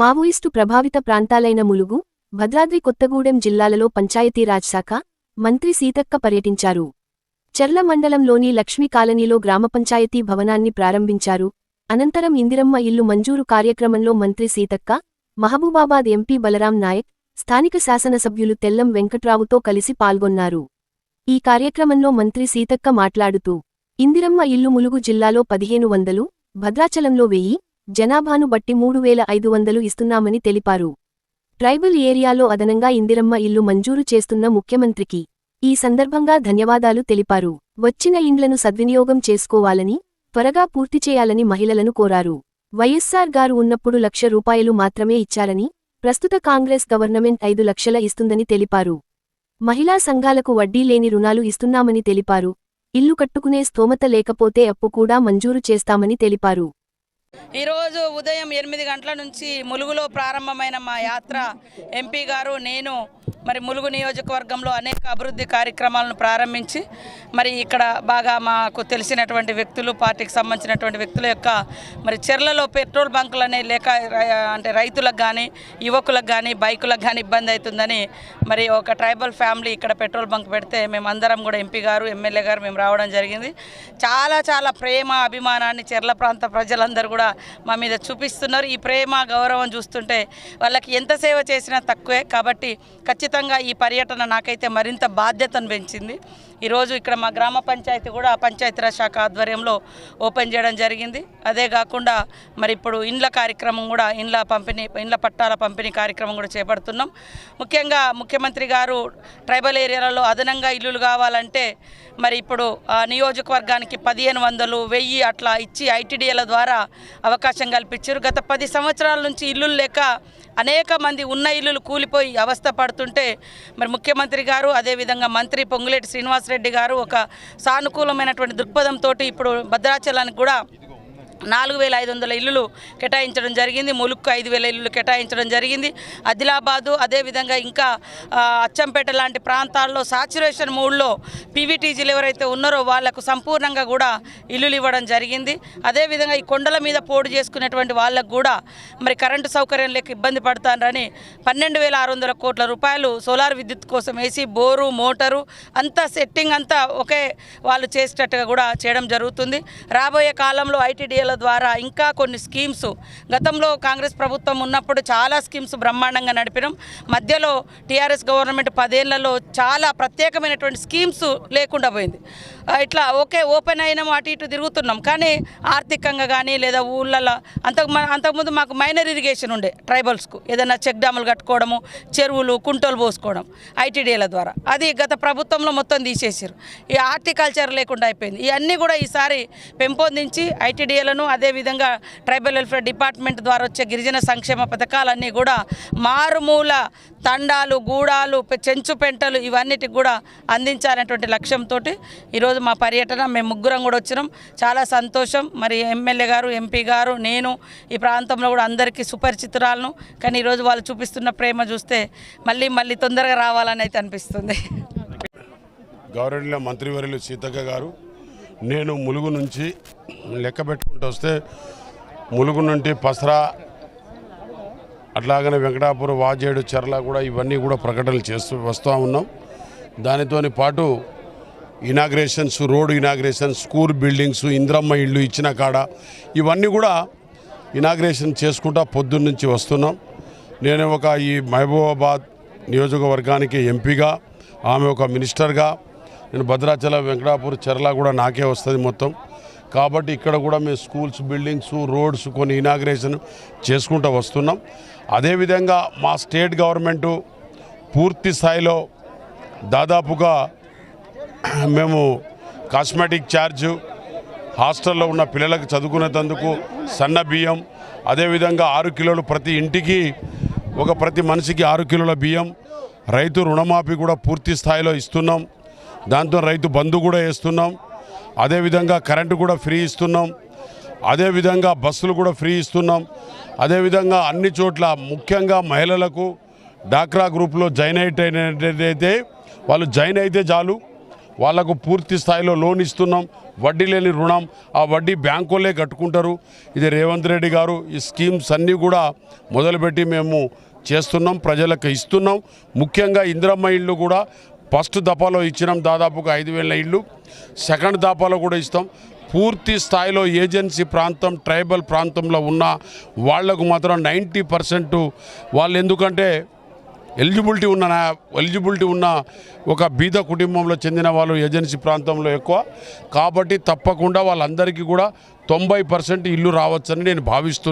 Maoist ప్రభావిత ప్రాంతాలైన ములుగు భద్రాద్రి కొత్తగూడెం జిల్లాలలో పంచాయతీరాజ్ శాఖ మంత్రి సీతక్క పర్యటించారు. చెర్ల మండలంలోని లక్ష్మీ కాలనీలో గ్రామ పంచాయతీ భవనాన్ని ప్రారంభించారు. అనంతరం ఇందిరమ్మ ఇల్లు మంజూరు కార్యక్రమంలో మంత్రి సీతక్క మహబూబాబాద్ ఎంపీ బలరాం నాయక్ స్థానిక శాసనసభ్యులు తెల్లం వెంకట్రావుతో కలిసి పాల్గొన్నారు. ఈ కార్యక్రమంలో మంత్రి సీతక్క మాట్లాడుతూ ఇందిరమ్మ ఇల్లు ములుగు జిల్లాలో పదిహేను వందలు భద్రాచలంలో వెయ్యి జనాభాను బట్టి మూడు వేల ఐదు వందలు ఇస్తున్నామని తెలిపారు. ట్రైబల్ ఏరియాలో అదనంగా ఇందిరమ్మ ఇల్లు మంజూరు చేస్తున్న ముఖ్యమంత్రికి ఈ సందర్భంగా ధన్యవాదాలు తెలిపారు. వచ్చిన ఇండ్లను సద్వినియోగం చేసుకోవాలని త్వరగా పూర్తి చేయాలని మహిళలను కోరారు. వైఎస్సార్ గారు ఉన్నప్పుడు లక్ష రూపాయలు మాత్రమే ఇచ్చారని ప్రస్తుత కాంగ్రెస్ గవర్నమెంట్ ఐదు లక్షల ఇస్తుందని తెలిపారు. మహిళా సంఘాలకు వడ్డీ లేని రుణాలు ఇస్తున్నామని తెలిపారు. ఇల్లు కట్టుకునే స్తోమత లేకపోతే అప్పు కూడా మంజూరు చేస్తామని తెలిపారు. ఈరోజు ఉదయం ఎనిమిది గంటల నుంచి ములుగులో ప్రారంభమైన మా యాత్ర ఎంపీ గారు నేను మరి ములుగు నియోజకవర్గంలో అనేక అభివృద్ధి కార్యక్రమాలను ప్రారంభించి మరి ఇక్కడ బాగా మాకు తెలిసినటువంటి వ్యక్తులు పార్టీకి సంబంధించినటువంటి వ్యక్తుల యొక్క మరి చెర్లలో పెట్రోల్ బంకులు అనే లేక అంటే రైతులకు కానీ యువకులకు కానీ బైకులకు కానీ ఇబ్బంది అవుతుందని మరి ఒక ట్రైబల్ ఫ్యామిలీ ఇక్కడ పెట్రోల్ బంక్ పెడితే మేమందరం కూడా ఎంపీ గారు ఎమ్మెల్యే గారు మేము రావడం జరిగింది. చాలా చాలా ప్రేమ అభిమానాన్ని చెర్ల ప్రాంత ప్రజలందరూ కూడా మా మీద చూపిస్తున్నారు. ఈ ప్రేమ గౌరవం చూస్తుంటే వాళ్ళకి ఎంత సేవ చేసినా తక్కువే. కాబట్టి ఖచ్చితంగా ఈ పర్యటన నాకైతే మరింత బాధ్యతను పెంచింది. ఈరోజు ఇక్కడ మా గ్రామ పంచాయతీ కూడా పంచాయతీరాజ్ శాఖ ఆధ్వర్యంలో ఓపెన్ చేయడం జరిగింది. అదే కాకుండా మరి ఇప్పుడు ఇండ్ల కార్యక్రమం కూడా ఇండ్ల పంపిణీ ఇండ్ల పట్టాల పంపిణీ కార్యక్రమం కూడా చేపడుతున్నాం. ముఖ్యంగా ముఖ్యమంత్రి గారు ట్రైబల్ ఏరియాలలో అదనంగా ఇల్లులు కావాలంటే మరి ఇప్పుడు ఆ నియోజకవర్గానికి పదిహేను వందలు వెయ్యి అట్లా ఇచ్చి ఐటీడీఏల ద్వారా అవకాశం కల్పించారు. గత పది సంవత్సరాల నుంచి ఇల్లులు లేక అనేక మంది ఉన్న ఇల్లులు కూలిపోయి అవస్థ పడుతుంటే మరి ముఖ్యమంత్రి గారు అదేవిధంగా మంత్రి పొంగులేటి శ్రీనివాసరెడ్డి గారు ఒక సానుకూలమైనటువంటి దృక్పథంతో ఇప్పుడు భద్రాచలానికి కూడా నాలుగు వేల ఐదు వందల ఇల్లులు కేటాయించడం జరిగింది. ములుక్కు ఐదు వేల ఇల్లులు కేటాయించడం జరిగింది. ఆదిలాబాదు అదేవిధంగా ఇంకా అచ్చంపేట లాంటి ప్రాంతాల్లో సాచురేషన్ మూడ్లో పీవీటీజీలు ఎవరైతే ఉన్నారో వాళ్ళకు సంపూర్ణంగా కూడా ఇల్లులు ఇవ్వడం జరిగింది. అదేవిధంగా ఈ కొండల మీద పోడు చేసుకునేటువంటి వాళ్ళకు కూడా మరి కరెంటు సౌకర్యం లేక ఇబ్బంది పడతారని పన్నెండు వేల ఆరు వందల కోట్ల రూపాయలు సోలార్ విద్యుత్ కోసం వేసి బోరు మోటారు అంతా సెట్టింగ్ అంతా ఒకే వాళ్ళు చేసేటట్టుగా కూడా చేయడం జరుగుతుంది. రాబోయే కాలంలో ఐటీడీఎల్ పథకాల ద్వారా ఇంకా కొన్ని స్కీమ్స్. గతంలో కాంగ్రెస్ ప్రభుత్వం ఉన్నప్పుడు చాలా స్కీమ్స్ బ్రహ్మాండంగా నడిపినాం. మధ్యలో టీఆర్ఎస్ గవర్నమెంట్ పదేళ్ళలో చాలా ప్రత్యేకమైనటువంటి స్కీమ్స్ లేకుండా పోయింది. ఇట్లా ఓకే ఓపెన్ అయినాం అటు ఇటు తిరుగుతున్నాం. కానీ ఆర్థికంగా కానీ లేదా ఊళ్ళలో అంతకు అంతకుముందు మాకు మైనర్ ఇరిగేషన్ ఉండే ట్రైబల్స్కు. ఏదైనా చెక్ డ్యాములు కట్టుకోవడము చెరువులు కుంటలు పోసుకోవడం ఐటీడీల ద్వారా. అది గత ప్రభుత్వంలో మొత్తం తీసేసారు ఈ హార్టికల్చర్ లేకుండా అయిపోయింది. ఇవన్నీ కూడా ఈసారి పెంపొందించి పథకాలను అదేవిధంగా ట్రైబల్ వెల్ఫేర్ డిపార్ట్మెంట్ ద్వారా వచ్చే గిరిజన సంక్షేమ పథకాలన్నీ కూడా మారుమూల తండాలు గూడాలు చెంచు పెంటలు ఇవన్నిటికి కూడా అందించాలనేటువంటి లక్ష్యంతో ఈరోజు మా పర్యటన మేము ముగ్గురం కూడా వచ్చినాం. చాలా సంతోషం. మరి ఎమ్మెల్యే గారు ఎంపీ గారు నేను ఈ ప్రాంతంలో కూడా అందరికీ సుపరిచితురాలను. కానీ ఈరోజు వాళ్ళు చూపిస్తున్న ప్రేమ చూస్తే మళ్ళీ మళ్ళీ తొందరగా రావాలని అయితే అనిపిస్తుంది. గౌరవనీయ మంత్రివర్యులు సీతక్క గారు నేను ములుగు నుంచి లెక్క పెట్టుకుంటూ వస్తే ములుగు నుండి పసరా అట్లాగనే వెంకటాపురం వాజేడు చెర్ల కూడా ఇవన్నీ కూడా ప్రకటనలు చేస్తూ వస్తూ ఉన్నాం. దానితోని పాటు inaugurations road inauguration school buildings Indiramma ఇళ్ళు ఇచ్చిన కాడ ఇవన్నీ కూడా ఇనాగ్రేషన్ చేసుకుంటా పొద్దున్న నుంచి వస్తున్నాం. నేను ఒక ఈ మహబూబాబాద్ నియోజకవర్గానికి ఎంపీగా ఆమె ఒక మినిస్టర్గా నేను భద్రాచలం వెంకటాపూర్ చెర్ల కూడా నాకే వస్తుంది మొత్తం. కాబట్టి ఇక్కడ కూడా మేము స్కూల్స్ బిల్డింగ్స్ రోడ్స్ కొన్ని ఇనాగ్రేషన్ చేసుకుంటూ వస్తున్నాం. అదేవిధంగా మా స్టేట్ గవర్నమెంటు పూర్తి స్థాయిలో దాదాపుగా మేము కాస్మెటిక్ ఛార్జ్ హాస్టల్లో ఉన్న పిల్లలకు చదువుకునేందుకు సన్న బియ్యం అదేవిధంగా ఆరు కిలోలు ప్రతి ఇంటికి ఒక ప్రతి మనిషికి ఆరు కిలోల బియ్యం రైతు రుణమాఫీ కూడా పూర్తి స్థాయిలో ఇస్తున్నాం. దాంతో రైతు బంధు కూడా వేస్తున్నాం. అదేవిధంగా కరెంటు కూడా ఫ్రీ ఇస్తున్నాం. అదేవిధంగా బస్సులు కూడా ఫ్రీ ఇస్తున్నాం. అదేవిధంగా అన్ని చోట్ల ముఖ్యంగా మహిళలకు డాక్రా గ్రూప్లో జాయిన్ అయితే వాళ్ళు జాయిన్ అయితే చాలు. వాళ్ళకు పూర్తి స్థాయిలో లోన్ ఇస్తున్నాం. వడ్డీ లేని రుణం ఆ వడ్డీ బ్యాంకులే కట్టుకుంటారు. ఇది రేవంత్ రెడ్డి గారు ఈ స్కీమ్స్ అన్నీ కూడా మొదలుపెట్టి మేము చేస్తున్నాం ప్రజలకు ఇస్తున్నాం. ముఖ్యంగా ఇందిరమ్మ ఇళ్ళు కూడా ఫస్ట్ దఫాలో ఇచ్చినాం దాదాపుగా ఐదు వేల ఇళ్ళు. సెకండ్ దఫాలో కూడా ఇస్తాం. పూర్తి స్థాయిలో ఏజెన్సీ ప్రాంతం ట్రైబల్ ప్రాంతంలో ఉన్న వాళ్ళకు మాత్రం నైంటీ పర్సెంట్ వాళ్ళు ఎందుకంటే ఎలిజిబిలిటీ ఉన్న ఎలిజిబిలిటీ ఉన్న ఒక బీద కుటుంబంలో చెందిన వాళ్ళు ఏజెన్సీ ప్రాంతంలో ఎక్కువ. కాబట్టి తప్పకుండా వాళ్ళందరికీ కూడా తొంభై పర్సెంట్ ఇల్లు రావచ్చని నేను భావిస్తున్నాను